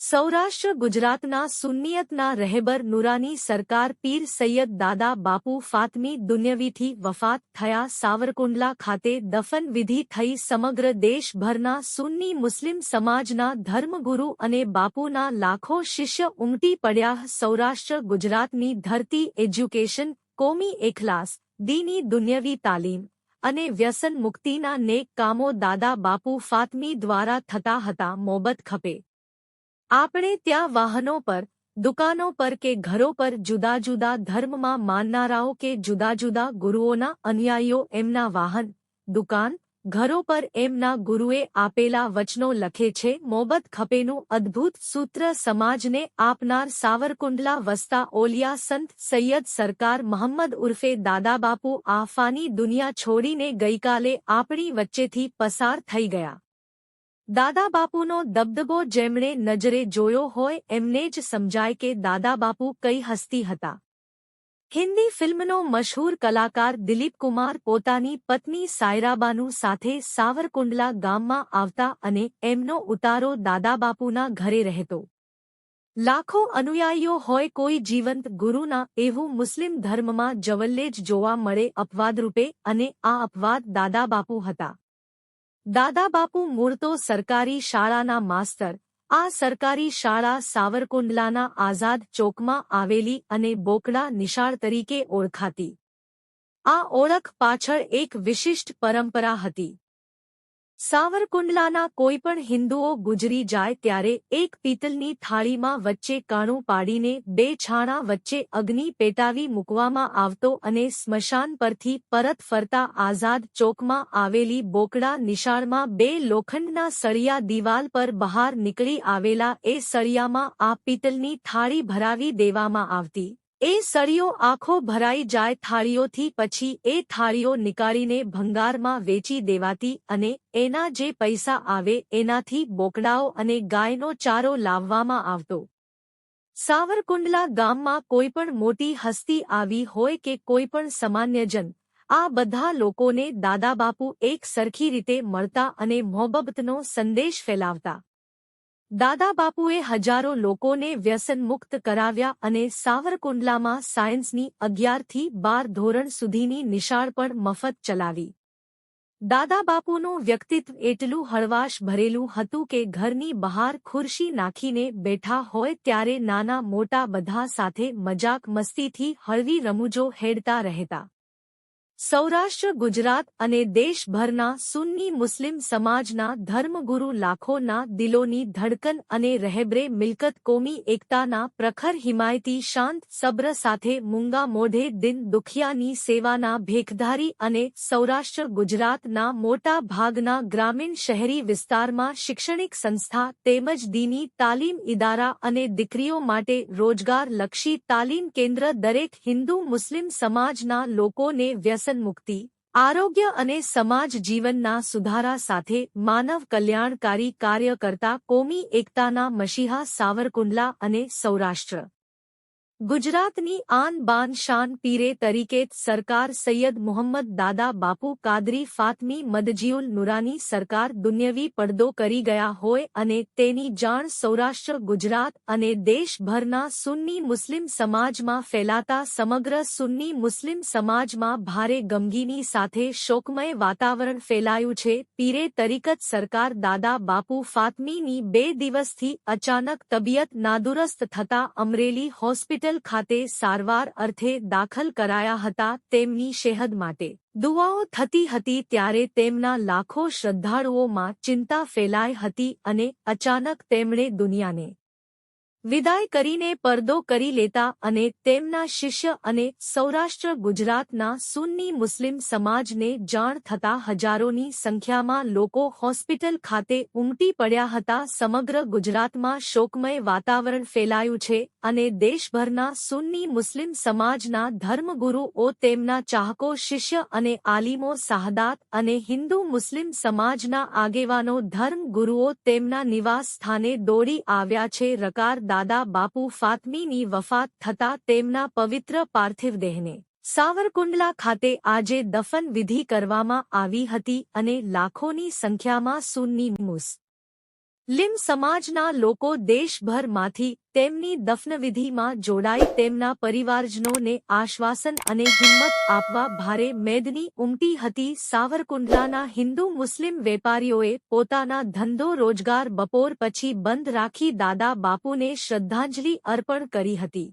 સૌરાષ્ટ્ર ગુજરાતના સુન્નિયતના રહેબર નુરાની સરકાર પીર સૈયદ દાદા બાપુ ફાતમી દુન્યવીથી વફાત થયા સાવરકુંડલા ખાતે દફન વિધિ થઈ સમગ્ર દેશભરના સુન્ની મુસ્લિમ સમાજના ધર્મગુરુ અને બાપુના લાખો શિષ્ય ઉમટી પડ્યા સૌરાષ્ટ્ર ગુજરાતની ધરતી એજ્યુકેશન, કોમી એખલાસ, દીની દુન્યવી તાલીમ અને વ્યસન મુક્તિના નેક કામો દાદા બાપુ ફાતમી દ્વારા થતા હતા મોબત ખપે. આપણે ત્યાં વાહનો પર, દુકાનો પર કે ઘરો પર જુદા જુદા ધર્મમાં માનનારાઓ કે જુદા જુદા ગુરુઓના અનુયાયીઓ એમના વાહન, દુકાન, ઘરો પર એમના ગુરુએ આપેલા વચનો લખે છે. મોબત ખપેનું અદ્ભુત સૂત્ર સમાજને આપનાર સાવરકુંડલા વસતા ઓલિયા સંત સૈયદ સરકાર મોહમ્મદ ઉર્ફે દાદાબાપુ આ ફાની દુનિયા છોડીને ગઈકાલે આપણી વચ્ચેથી પસાર થઈ ગયા. દાદાબાપુનો દબદબો જેમણે નજરે જોયો હોય એમને જ સમજાય કે દાદાબાપુ કઈ હસ્તી હતા. હિન્દી ફિલ્મનો મશહૂર કલાકાર દિલીપ કુમાર પોતાની પત્ની સાયરાબાનુ સાથે સાવરકુંડલા ગામમાં આવતા અને એમનો ઉતારો દાદાબાપુના ઘરે રહેતો. લાખો અનુયાયીઓ હોય કોઈ જીવંત ગુરુના એવું મુસ્લિમ ધર્મમાં જવલ્લે જ જોવા મળે અપવાદરૂપે અને આ અપવાદ દાદાબાપુ હતા. દાદાબાપુ મૂળ તો સરકારી શાળાના માસ્તર. આ સરકારી શાળા સાવરકુંડલાના આઝાદ ચોકમાં આવેલી અને બોકડા નિશાળ તરીકે ઓળખાતી. આ ઓળખ પાછળ એક વિશિષ્ટ પરંપરા હતી. સાવરકુંડલાના કોઈપણ હિન્દુઓ ગુજરી જાય ત્યારે એક પિત્તલની થાળીમાં વચ્ચે કાણું પાડીને બે છાણા વચ્ચે અગ્નિ પેટાવી મૂકવામાં આવતો અને સ્મશાન પરથી પરત ફરતા આઝાદ ચોકમાં આવેલી બોકડા નિશાળમાં બે લોખંડના સળિયા દિવાલ પર બહાર નીકળી આવેલા એ સળિયામાં આ પિત્તલની થાળી ભરાવી દેવામાં આવતી. એ સળિયો આખો ભરાઈ જાય થાળીઓથી પછી એ થાળીઓ નીકાળીને ભંગારમાં વેચી દેવાતી અને એના જે પૈસા આવે એનાથી બોકડાઓ અને ગાયનો ચારો લાવવામાં આવતો. સાવરકુંડલા ગામમાં કોઈપણ મોટી હસ્તી આવી હોય કે કોઈપણ સામાન્યજન, આ બધા લોકોને દાદાબાપુ એક સરખી રીતે મળતા અને મોહબ્બતનો સંદેશ ફેલાવતા. દાદાબાપુએ હજારો લોકોને વ્યસનમુક્ત કરાવ્યા અને સાવરકુંડલામાં સાયન્સની અગિયારથી બાર ધોરણ સુધીની નિશાળ પણ મફત ચલાવી. દાદાબાપુનું વ્યક્તિત્વ એટલું હળવાશ ભરેલું હતું કે ઘરની બહાર ખુરશી નાખીને બેઠા હોય ત્યારે નાના મોટા બધા સાથે મજાક મસ્તીથી હળવી રમૂજો હેડતા રહેતા. સૌરાષ્ટ્ર, ગુજરાત અને દેશભરના સુન્ની મુસ્લિમ સમાજના ધર્મગુરુ લાખોના દિલોની ધડકન અને રહેબ્રે મિલકત કોમી એકતાના પ્રખર હિમાયતી શાંત સબ્ર સાથે મૂંગા મોઢે દિન દુખિયાની સેવાના ભેખધારી અને સૌરાષ્ટ્ર, ગુજરાતના મોટા ભાગના ગ્રામીણ શહેરી વિસ્તારમાં શૈક્ષણિક સંસ્થા તેમજ દીની તાલીમ ઇદારા અને દીકરીઓ માટે રોજગારલક્ષી તાલીમ કેન્દ્ર દરેક હિન્દુ મુસ્લિમ સમાજના લોકોને વ્યસન વ્યસન મુક્તિ, આરોગ્ય અને સમાજ જીવનના સુધારા સાથે માનવ કલ્યાણકારી કાર્ય કરતા કોમી એકતાના મશીહા સાવરકુંડલા અને સૌરાષ્ટ્ર. ગુજરાતની આન બાન શાન પીરે તરીકે સરકાર સૈયદ મુહમ્મદ દાદા બાપુ કાદરી ફાતમી મદજીઉલ નુરાની સરકાર દુન્યવી પડદો કરી ગયા હોય અને તેની જાણ સૌરાષ્ટ્ર, ગુજરાત અને દેશભરના સુન્ની મુસ્લિમ સમાજમાં ફેલાતા સમગ્ર સુન્ની મુસ્લિમ સમાજમાં ભારે ગમગીની સાથે શોકમય વાતાવરણ ફેલાયું છે. પીરે તરીકત સરકાર દાદા બાપુ ફાતમીની બે દિવસથી અચાનક તબિયત નાદુરસ્ત થતા અમરેલી હોસ્પિટલ હોસ્પિટલ ખાતે સારવાર અર્થે દાખલ કરાયા હતા તેમની સેહદ માટે. દુઆઓ થતી હતી ત્યારે તેમના લાખો શ્રદ્ધાળુઓમાં ચિંતા ફેલાઈ હતી અને અચાનક તેમણે દુનિયાને વિદાય કરીને પરદો કરી લેતા અને તેમના શિષ્ય અને સૌરાષ્ટ્ર ગુજરાતના સુન્ની મુસ્લિમ સમાજને જાણ થતા હજારોની સંખ્યામાં લોકો હોસ્પિટલ ખાતે ઉમટી પડ્યા હતા. સમગ્ર ગુજરાતમાં શોકમય વાતાવરણ ફેલાયું છે અને દેશભરના સુન્ની મુસ્લિમ સમાજના ધર્મગુરુઓ તેમના ચાહકો શિષ્ય અને આલિમો શાહદાત અને હિન્દુ મુસ્લિમ સમાજના આગેવાનો ધર્મગુરુઓ તેમના નિવાસ સ્થાને દોડી આવ્યા છે. રકાર દાદા બાપુ ફાતમીની વફાત થતા તેમના પવિત્ર પાર્થિવ દેહને સાવરકુંડલા ખાતે આજે દફન વિધિ કરવામાં આવી હતી અને લાખોની સંખ્યામાં સુન્ની મુસ લિમ સમાજના લોકો દેશભરમાંથી તેમની દફનવિધિમાં જોડાઈ તેમના પરિવારજનોને આશ્વાસન અને હિંમત આપવા ભારે મેદની ઉમટી હતી. સાવરકુંડલાના હિન્દુ મુસ્લિમ વેપારીઓએ પોતાના ધંધો રોજગાર બપોર પછી બંધ રાખી દાદા બાપુને શ્રદ્ધાંજલિ અર્પણ કરી હતી.